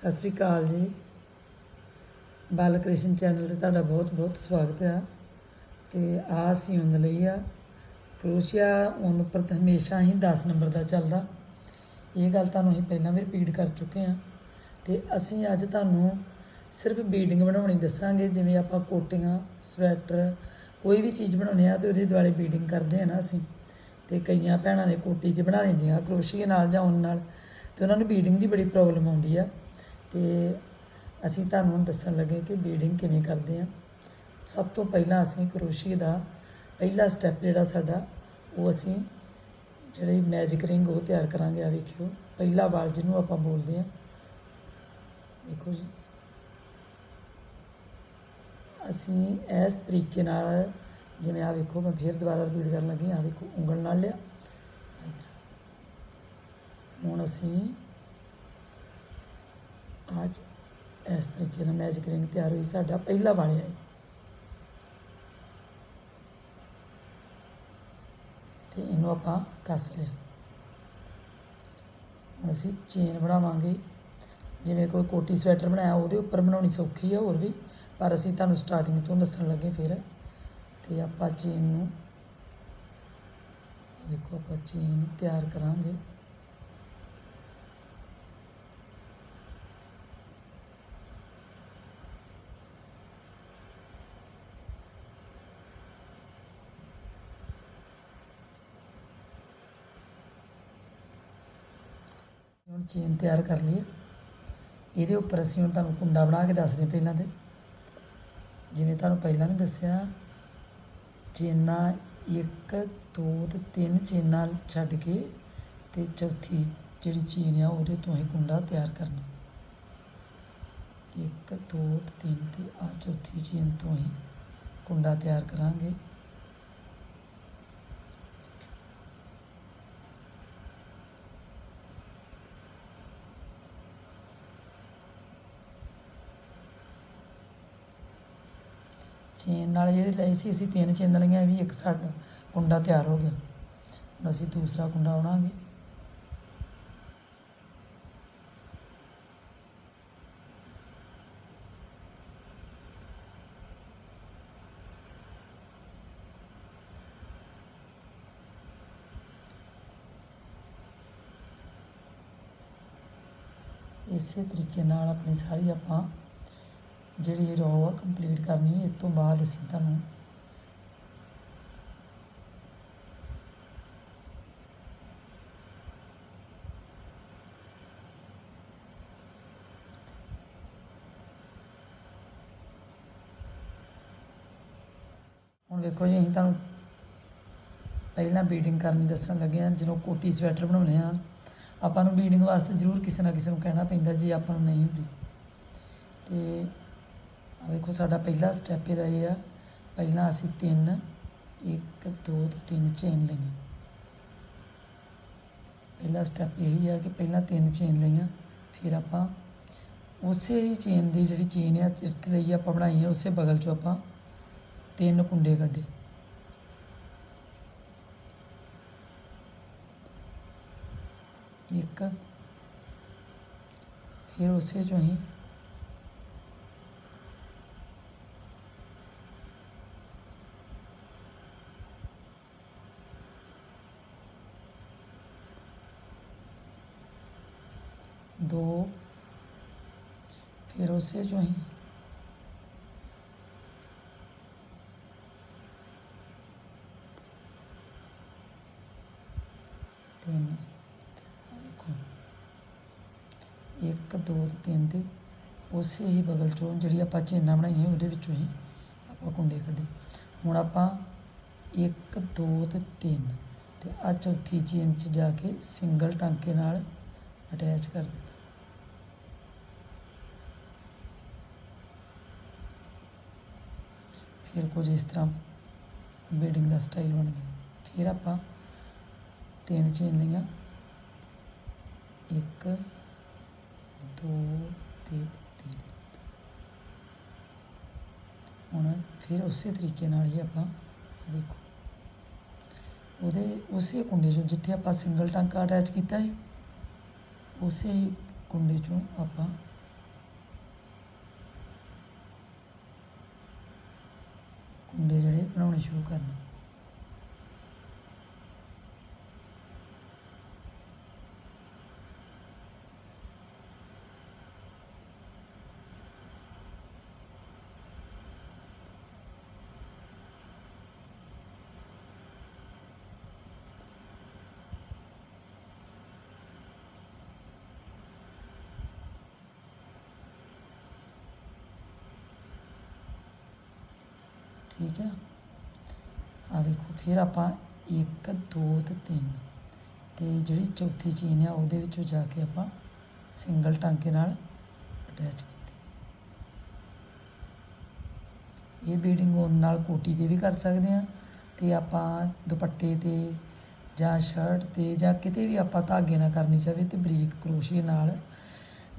ਸਤਿ ਸ੍ਰੀ ਅਕਾਲ ਜੀ। ਬਾਲ ਕ੍ਰਿਸ਼ਨ ਚੈਨਲ ਤੇ ਤੁਹਾਡਾ ਬਹੁਤ ਬਹੁਤ ਸਵਾਗਤ ਹੈ। ਤੇ ਆ ਅਸੀਂ ਉਨ ਲਈ ਆ। ਕਰੋਸ਼ੀਆ ਉਨ ਉੱਪਰ ਤਾਂ ਹਮੇਸ਼ਾ ਹੀ 10 ਨੰਬਰ ਦਾ ਚੱਲਦਾ। ਇਹ ਗੱਲ ਤੁਹਾਨੂੰ ਅਸੀਂ ਪਹਿਲਾਂ ਵੀ ਰਿਪੀਟ ਕਰ ਚੁੱਕੇ ਹਾਂ। ਤੇ ਅਸੀਂ ਅੱਜ ਤੁਹਾਨੂੰ ਸਿਰਫ ਬੀਡਿੰਗ ਬਣਾਉਣੀ ਦੱਸਾਂਗੇ। ਜਿਵੇਂ ਆਪਾਂ ਕੋਟੀਆਂ, ਸਵੈਟਰ, ਕੋਈ ਵੀ ਚੀਜ਼ ਬਣਾਉਣੀ ਆ ਤੇ ਉਹਦੇ ਦੁਆਲੇ ਬੀਡਿੰਗ ਕਰਦੇ ਆ ਨਾ ਅਸੀਂ। ਤੇ ਕਈਆਂ ਭੈਣਾਂ ਨੇ ਕੋਟੀ ਤੇ ਬਣਾ ਲੈਂਦੀਆਂ, ਕਰੋਸ਼ੀਏ ਨਾਲ ਜਾਂ ਉੱਨ ਨਾਲ। ਤੇ ਉਹਨਾਂ ਨੂੰ ਬੀਡਿੰਗ ਦੀ ਬੜੀ ਪ੍ਰੋਬਲਮ ਆਉਂਦੀ ਆ। ਤੇ ਅਸੀਂ ਤੁਹਾਨੂੰ ਦੱਸਣ ਲੱਗੇ ਕਿ ਬੀਡਿੰਗ ਕਿਵੇਂ ਕਰਦੇ ਆ ਸਭ ਤੋਂ ਪਹਿਲਾਂ ਅਸੀਂ ਕਰੋਸ਼ੀਏ ਦਾ ਪਹਿਲਾ ਸਟੈਪ ਜਿਹੜਾ ਸਾਡਾ, ਉਹ ਅਸੀਂ ਜਿਹੜੀ ਮੈਜਿਕ ਰਿੰਗ ਉਹ ਤਿਆਰ ਕਰਾਂਗੇ, ਆ ਵੇਖਿਓ। ਪਹਿਲਾ ਵਾਲ ਜਿਹਨੂੰ ਆਪਾਂ ਬੋਲਦੇ ਆ ਦੇਖੋ ਜੀ। ਅਸੀਂ ਇਸ ਤਰੀਕੇ ਨਾਲ ਜਿਵੇਂ ਆ ਵੇਖੋ, ਮੈਂ ਫੇਰ ਦੁਬਾਰਾ ਰਿਪੀਟ ਕਰਨ ਲੱਗੀ ਆ ਵੇਖੋ, ਉਂਗਲ ਨਾਲ ਲਿਆ। ਹੁਣ ਅਸੀਂ ਅੱਜ ਇਸ ਤਰੀਕੇ ਨਾਲ ਮੈਜਿਕ ਰਿੰਗ ਤਿਆਰ ਹੋਈ, ਸਾਡਾ ਪਹਿਲਾ ਵਾਲਿਆ ਹੈ ਤੇ ਇਹਨੂੰ ਆਪਾਂ ਕੱਸ ਲਿਆ। ਹੁਣ ਅਸੀਂ ਚੇਨ ਬਣਾਵਾਂਗੇ। ਜਿਵੇਂ ਕੋਈ ਕੋਟੀ ਸਵੈਟਰ ਬਣਾਇਆ, ਉਹਦੇ ਉੱਪਰ ਬਣਾਉਣੀ ਸੌਖੀ ਹੈ ਹੋਰ ਵੀ, ਪਰ ਅਸੀਂ ਤੁਹਾਨੂੰ ਸਟਾਰਟਿੰਗ ਤੋਂ ਦੱਸਣ ਲੱਗੇ ਫਿਰ। ਤੇ ਆਪਾਂ ਚੇਨ ਨੂੰ, ਦੇਖੋ ਆਪਾਂ ਚੇਨ ਤਿਆਰ ਕਰਾਂਗੇ। ਚੇਨ ਤਿਆਰ ਕਰ ਲਈ ਹੈ। ਇਹਦੇ ਉੱਪਰ ਅਸੀਂ ਹੁਣ ਤੁਹਾਨੂੰ ਕੁੰਡਾ ਬਣਾ ਕੇ ਦੱਸਦੇ ਪਹਿਲਾਂ ਤੇ। ਜਿਵੇਂ ਤੁਹਾਨੂੰ ਪਹਿਲਾਂ ਵੀ ਦੱਸਿਆ, ਚੇਨਾਂ ਇੱਕ, ਦੋ ਤੇ ਤਿੰਨ ਚੇਨਾਂ ਛੱਡ ਕੇ ਤੇ ਚੌਥੀ ਜਿਹੜੀ ਚੇਨ ਆ ਉਹਦੇ ਤੋਂ ਹੀ ਕੁੰਡਾ ਤਿਆਰ ਕਰਨਾ। ਇੱਕ, ਦੋ ਤੇ ਤਿੰਨ ਤੇ ਆ ਚੌਥੀ ਚੇਨ ਤੋਂ ਹੀ ਕੁੰਡਾ ਤਿਆਰ ਕਰਾਂਗੇ। ਚੇਨ ਨਾਲ ਜਿਹੜੇ ਲਏ ਸੀ, ਅਸੀਂ ਤਿੰਨ ਚੇਨ ਲਈਆਂ ਵੀ ਇੱਕ ਸਾਡਾ ਕੁੰਡਾ ਤਿਆਰ ਹੋ ਗਿਆ। ਹੁਣ ਅਸੀਂ ਦੂਸਰਾ ਕੁੰਡਾ ਬਣਾਵਾਂਗੇ ਇਸੇ ਤਰੀਕੇ ਨਾਲ ਆਪਣੀ ਸਾਰੀ ਆਪਾਂ ਜਿਹੜੀ ਰੋ ਆ ਕੰਪਲੀਟ ਕਰਨੀ ਇਸ ਤੋਂ ਬਾਅਦ ਅਸੀਂ ਤੁਹਾਨੂੰ ਹੁਣ ਵੇਖੋ ਜੀ, ਅਸੀਂ ਤੁਹਾਨੂੰ ਪਹਿਲਾਂ ਬੀਡਿੰਗ ਕਰਨੀ ਦੱਸਣ ਲੱਗੇ ਹਾਂ, ਜਦੋਂ ਕੋਟੀ ਸਵੈਟਰ ਬਣਾਉਣੇ ਆ ਆਪਾਂ ਨੂੰ ਬੀਡਿੰਗ ਵਾਸਤੇ ਜ਼ਰੂਰ ਕਿਸੇ ਨਾ ਕਿਸੇ ਨੂੰ ਕਹਿਣਾ ਪੈਂਦਾ ਜੇ, ਆਪਾਂ ਨੂੰ ਨਹੀਂ ਹੁੰਦੀ। ਤੇ ਆ ਵੇਖੋ ਸਾਡਾ ਪਹਿਲਾ ਸਟੈਪ ਇਹਦਾ ਇਹ ਆ, ਪਹਿਲਾਂ ਅਸੀਂ ਤਿੰਨ, ਇੱਕ, ਦੋ ਤੇ ਤਿੰਨ ਚੇਨ ਲਈਆਂ। ਪਹਿਲਾ ਸਟੈਪ ਇਹੀ ਆ ਕਿ ਪਹਿਲਾਂ ਤਿੰਨ ਚੇਨ ਲਈਆਂ, ਫਿਰ ਆਪਾਂ ਉਸੇ ਹੀ ਚੇਨ ਦੀ ਜਿਹੜੀ ਚੇਨ ਆ ਚਿਰਤ ਲਈ ਆਪਾਂ ਬਣਾਈ ਹੈ ਉਸੇ ਬਗਲ ਚੋਂ ਆਪਾਂ ਤਿੰਨ ਕੁੰਡੇ ਕੱਢੇ। ਇੱਕ, ਫਿਰ ਉਸੇ ਚੋਂ ਹੀ ਦੋ, ਫਿਰ ਉਸੇ ਚੋਂ ਹੀ। ਤਿੰਨ, ਆਹ ਵੇਖੋ ਇੱਕ, ਦੋ ਤੇ ਤਿੰਨ ਦੇ ਉਸੇ ਹੀ ਬਗਲ ਚੋਂ ਜਿਹੜੀ ਆਪਾਂ ਚੇਨਾਂ ਬਣਾਈਆਂ ਉਹਦੇ ਵਿੱਚੋਂ ਹੀ ਆਪਾਂ ਕੁੰਡੇ ਕੱਢੇ। ਹੁਣ ਆਪਾਂ ਇੱਕ, ਦੋ ਤੇ ਤਿੰਨ ਤੇ ਆ ਚੌਥੀ ਚੇਨ 'ਚ ਜਾ ਕੇ ਸਿੰਗਲ ਟਾਂਕੇ ਨਾਲ ਅਟੈਚ ਕਰ ਦਿੱਤਾ। ਫਿਰ ਕੁਝ ਇਸ ਤਰ੍ਹਾਂ ਬੀਡਿੰਗ ਦਾ ਸਟਾਈਲ ਬਣ ਗਿਆ। ਫਿਰ ਆਪਾਂ ਤਿੰਨ ਚੇਨ ਲਈਆਂ। ਇੱਕ, ਦੋ ਤਿੰਨ ਤਿੰਨ। ਹੁਣ ਫਿਰ ਉਸੇ ਤਰੀਕੇ ਨਾਲ ਹੀ ਆਪਾਂ ਵੇਖੋ। ਉਹਦੇ ਉਸੇ ਕੁੰਡੇ ਚੋਂ ਜਿੱਥੇ ਆਪਾਂ ਸਿੰਗਲ ਟਾਂਕਾ ਅਟੈਚ ਕੀਤਾ ਸੀ, ਉਸੇ ਹੀ ਕੁੰਡੇ ਚੋਂ ਆਪਾਂ ਮੁੰਡੇ ਜਿਹੜੇ ਬਣਾਉਣੇ ਸ਼ੁਰੂ ਕਰਨੇ। ਠੀਕ ਹੈ ਆ ਵੇਖੋ, ਫਿਰ ਆਪਾਂ 1 2 ਤੇ 3 ਤੇ ਜਿਹੜੀ ਚੌਥੀ ਚੀਨ ਆ, ਉਹਦੇ ਵਿੱਚੋਂ ਜਾ ਕੇ ਆਪਾਂ ਸਿੰਗਲ ਟਾਂਕੇ ਨਾਲ ਅਟੈਚ ਕੀਤੀ। ਇਹ ਬੀਡਿੰਗ on ਨਾਲ ਕੋਟੀ ਤੇ ਵੀ ਕਰ ਸਕਦੇ ਆ, ਤੇ ਆਪਾਂ ਦੁਪੱਟੇ ਤੇ ਜਾਂ ਸ਼ਰਟ ਤੇ ਜਾਂ ਕਿਤੇ ਵੀ ਆਪਾਂ ਧਾਗੇ ਨਾਲ ਕਰਨੀ ਚਾਹਵੇ ਤੇ ਬਰੀਕ ਕਰੋਸ਼ੀਏ ਨਾਲ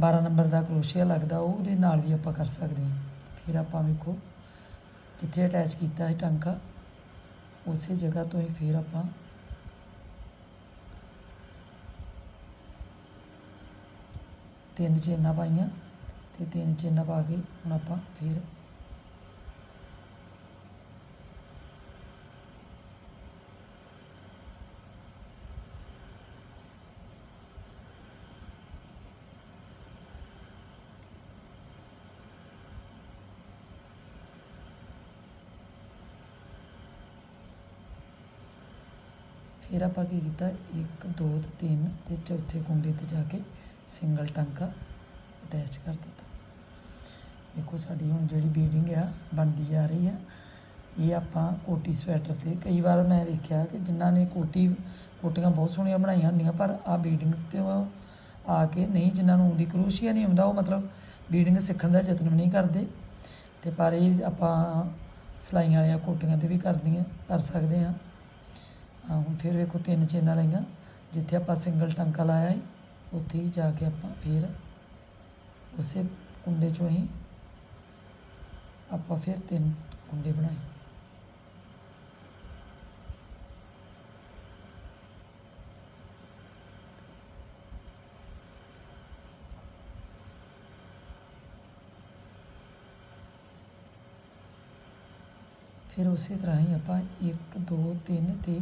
12 ਨੰਬਰ ਦਾ ਕਰੋਸ਼ੀਆ ਲੱਗਦਾ ਉਹ ਉਹਦੇ ਨਾਲ ਵੀ ਆਪਾਂ ਕਰ ਸਕਦੇ ਹਾਂ ਫਿਰ ਆਪਾਂ ਵੇਖੋ ਜਿੱਥੇ ਅਟੈਚ ਕੀਤਾ ਹੈ ਟਾਂਕਾ, ਉਸੇ ਜਗ੍ਹਾ ਤੋਂ ਹੀ ਫਿਰ ਆਪਾਂ ਤਿੰਨ ਚੇਨਾਂ ਪਾਈਆਂ ਤੇ ਤਿੰਨ ਚੇਨਾਂ ਪਾ ਕੇ ਹੁਣ ਆਪਾਂ ਫਿਰ ਫਿਰ ਆਪਾਂ ਕੀ ਕੀਤਾ? 1 2 ਤੇ 3 ਤੇ ਚੌਥੇ ਕੁੰਡੇ ਤੇ ਜਾ ਕੇ ਸਿੰਗਲ ਟਾਂਕਾ ਅਟੈਚ ਕਰ ਦਿੱਤਾ। ਦੇਖੋ ਸਾਡੀ ਹੁਣ ਜਿਹੜੀ ਬੀਡਿੰਗ ਆ, ਬਣਦੀ ਜਾ ਰਹੀ ਆ। ਇਹ ਆਪਾਂ ਕੋਟੀ ਸਵੈਟਰ ਤੇ ਕਈ ਵਾਰ ਮੈਂ ਵੇਖਿਆ ਕਿ ਜਿਨ੍ਹਾਂ ਨੇ ਕੋਟੀ, ਕੋਟੀਆਂ ਬਹੁਤ ਸੋਹਣੀਆਂ ਬਣਾਈਆਂ ਹੁੰਦੀਆਂ, ਪਰ ਆ ਬੀਡਿੰਗ ਤੇ ਆ ਕੇ ਨਹੀਂ, ਜਿਨ੍ਹਾਂ ਨੂੰ ਆਉਂਦੀ ਕਰੋਸ਼ੀਆ ਨਹੀਂ ਆਉਂਦਾ ਉਹ ਮਤਲਬ ਬੀਡਿੰਗ ਸਿੱਖਣ ਦਾ ਯਤਨ ਵੀ ਨਹੀਂ ਕਰਦੇ। ਤੇ ਪਰ ਇਹ ਆਪਾਂ ਸਿਲਾਈਆਂ ਵਾਲੀਆਂ ਕੋਟੀਆਂ ਤੇ ਵੀ ਕਰਦੀਆਂ, ਕਰ ਸਕਦੇ ਹਾਂ। ਹੁਣ ਫਿਰ ਵੇਖੋ ਤਿੰਨ ਚੇਨਾਂ ਲਈਆਂ। ਜਿੱਥੇ ਆਪਾਂ ਸਿੰਗਲ ਟਾਂਕਾ ਲਾਇਆ ਹੈ ਉੱਥੇ ਹੀ ਜਾ ਕੇ ਆਪਾਂ ਫਿਰ ਉਸੇ ਕੁੰਡੇ ਚੋਂ ਹੀ ਆਪਾਂ ਫਿਰ ਤਿੰਨ ਕੁੰਡੇ ਬਣਾਏ। ਫਿਰ ਉਸੇ ਤਰ੍ਹਾਂ ਹੀ ਆਪਾਂ 1 2 3 ਤੇ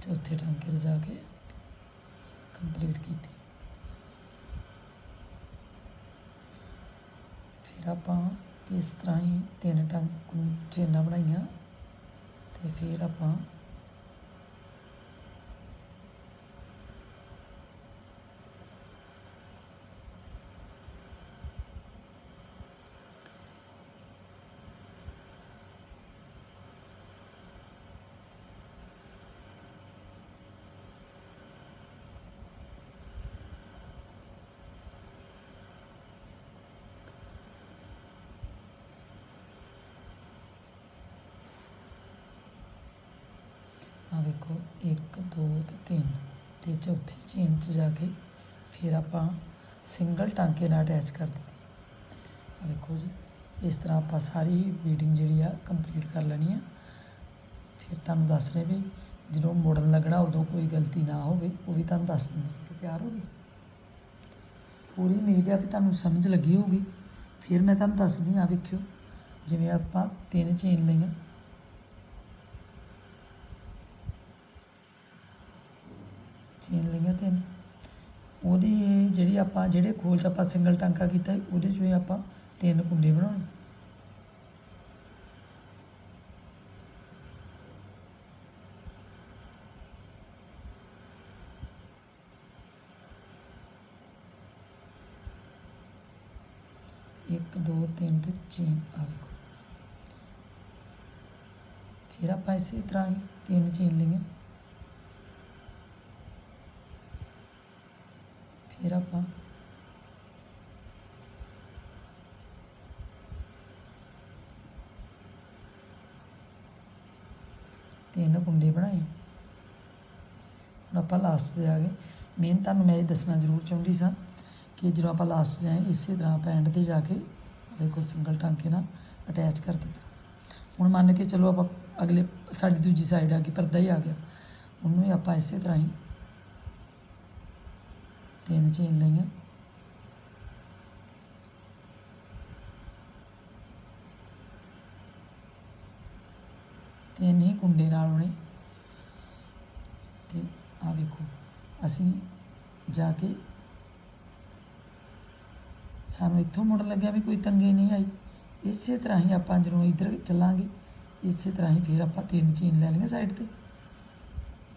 ਚੌਥੇ ਟਾਂਕੇ 'ਤੇ ਜਾ ਕੇ ਕੰਪਲੀਟ ਕੀਤੀ। ਫਿਰ ਆਪਾਂ ਇਸ ਤਰ੍ਹਾਂ ਹੀ ਤਿੰਨ ਟਾਂਕ ਚੇਨਾਂ ਬਣਾਈਆਂ ਤੇ ਫਿਰ ਆਪਾਂ ਆ ਵੇਖੋ 1 2 ਤੇ 3 ਤੇ ਚੌਥੀ ਚੇਨ 'ਚ ਜਾ ਕੇ ਫਿਰ ਆਪਾਂ ਸਿੰਗਲ ਟਾਂਕੇ ਨਾਲ ਅਟੈਚ ਕਰ ਦਿੱਤੀ। ਆ ਵੇਖੋ ਜੀ, ਇਸ ਤਰ੍ਹਾਂ ਆਪਾਂ ਸਾਰੀ ਬੀਡਿੰਗ ਜਿਹੜੀ ਆ ਕੰਪਲੀਟ ਕਰ ਲੈਣੀ ਆ। ਫਿਰ ਤੁਹਾਨੂੰ ਦੱਸ ਰਹੇ ਵੀ ਜਦੋਂ ਮੋੜਨ ਲੱਗਣਾ, ਉਦੋਂ ਕੋਈ ਗਲਤੀ ਨਾ ਹੋਵੇ, ਉਹ ਵੀ ਤੁਹਾਨੂੰ ਦੱਸ ਦਿੰਦੇ ਕਿ ਤਿਆਰ ਹੋ ਗਈ ਪੂਰੀ ਉਮੀਦ ਆ ਵੀ ਤੁਹਾਨੂੰ ਸਮਝ ਲੱਗੀ ਹੋਊਗੀ। ਫਿਰ ਮੈਂ ਤੁਹਾਨੂੰ ਦੱਸਦੀ ਆ ਵੇਖਿਓ, ਜਿਵੇਂ ਆਪਾਂ ਤਿੰਨ ਚੇਨ ਲਈਆਂ ਚੇਨ ਲਈਆਂ ਤਿੰਨ ਉਹਦੀ ਜਿਹੜੀ ਆਪਾਂ, ਜਿਹੜੇ ਖੋਲ 'ਚ ਆਪਾਂ ਸਿੰਗਲ ਟਾਂਕਾ ਕੀਤਾ ਉਹਦੇ 'ਚੋਂ ਆਪਾਂ ਤਿੰਨ ਕੁੰਡੇ ਬਣਾਉਣੇ। ਇੱਕ, ਦੋ, ਤਿੰਨ ਤੇ ਚੇਨ ਆ ਵੇਖੋ। ਫਿਰ ਆਪਾਂ ਇਸੇ ਤਰ੍ਹਾਂ ਹੀ ਤਿੰਨ ਚੇਨ ਲਈਆਂ। ਫਿਰ ਆਪਾਂ ਤਿੰਨ ਕੁੰਡੇ ਬਣਾਏ। ਹੁਣ ਆਪਾਂ ਲਾਸਟ ਤੇ ਆ ਗਏ। ਮੇਨ ਤੁਹਾਨੂੰ ਮੈਂ ਇਹ ਦੱਸਣਾ ਜ਼ਰੂਰ ਚਾਹੁੰਦੀ ਸਾਂ ਕਿ ਜਦੋਂ ਆਪਾਂ ਲਾਸਟ ਜਾਏ ਇਸੇ ਤਰ੍ਹਾਂ ਪੈਂਟ ਤੇ ਜਾ ਕੇ ਵੇਖੋ ਸਿੰਗਲ ਟਾਂਕੇ ਨਾਲ ਅਟੈਚ ਕਰ ਦਿੱਤਾ। ਹੁਣ ਮੰਨ ਕੇ ਚਲੋ ਆਪਾਂ ਅਗਲੇ, ਸਾਡੀ ਦੂਜੀ ਸਾਈਡ ਆ ਗਈ, ਪਰਦਾ ਹੀ ਆ ਗਿਆ। ਉਹਨੂੰ ਆਪਾਂ ਇਸੇ ਤਰ੍ਹਾਂ ਹੀ ਤਿੰਨ ਚੇਨ ਲਈਆਂ। ਤਿੰਨ ਹੀ ਕੁੰਡੇ ਨਾਲ ਉਹਨੇ ਤੇ ਆ ਵੇਖੋ, ਅਸੀਂ ਜਾ ਕੇ ਸਾਨੂੰ ਇੱਥੋਂ ਮੁੜ ਲੱਗਿਆ ਵੀ ਕੋਈ ਤੰਗੀ ਨਹੀਂ ਆਈ। ਇਸੇ ਤਰ੍ਹਾਂ ਹੀ ਆਪਾਂ ਜਦੋਂ ਇੱਧਰ ਚੱਲਾਂਗੇ, ਇਸੇ ਤਰ੍ਹਾਂ ਹੀ ਫਿਰ ਆਪਾਂ ਤਿੰਨ ਚੇਨ ਲੈ ਲਈਆਂ ਸਾਈਡ ਤੇ।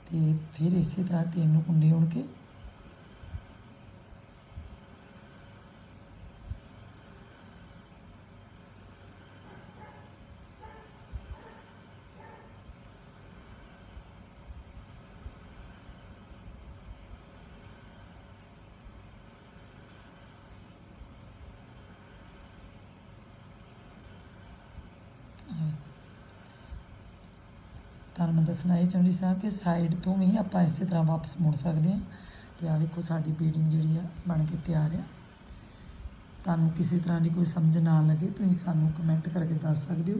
ਤੇ ਫਿਰ ਇਸੇ ਤਰ੍ਹਾਂ ਤਿੰਨ ਨੂੰ ਕੁੰਡੇ ਉਣ ਕੇ ਤੁਹਾਨੂੰ ਮੈਂ ਦੱਸਣਾ ਇਹ ਚਾਹੁੰਦੀ ਸਾਂ ਕਿ ਸਾਈਡ ਤੋਂ ਵੀ ਆਪਾਂ ਇਸੇ ਤਰ੍ਹਾਂ ਵਾਪਸ ਮੁੜ ਸਕਦੇ ਹਾਂ ਤੇ ਆ ਵੇਖੋ ਸਾਡੀ ਬੀਡਿੰਗ ਜਿਹੜੀ ਆ ਬਣ ਕੇ ਤਿਆਰ ਆ। ਤੁਹਾਨੂੰ ਕਿਸੇ ਤਰ੍ਹਾਂ ਦੀ ਕੋਈ ਸਮਝ ਨਾ ਲੱਗੇ, ਤੁਸੀਂ ਸਾਨੂੰ ਕਮੈਂਟ ਕਰਕੇ ਦੱਸ ਸਕਦੇ ਹੋ।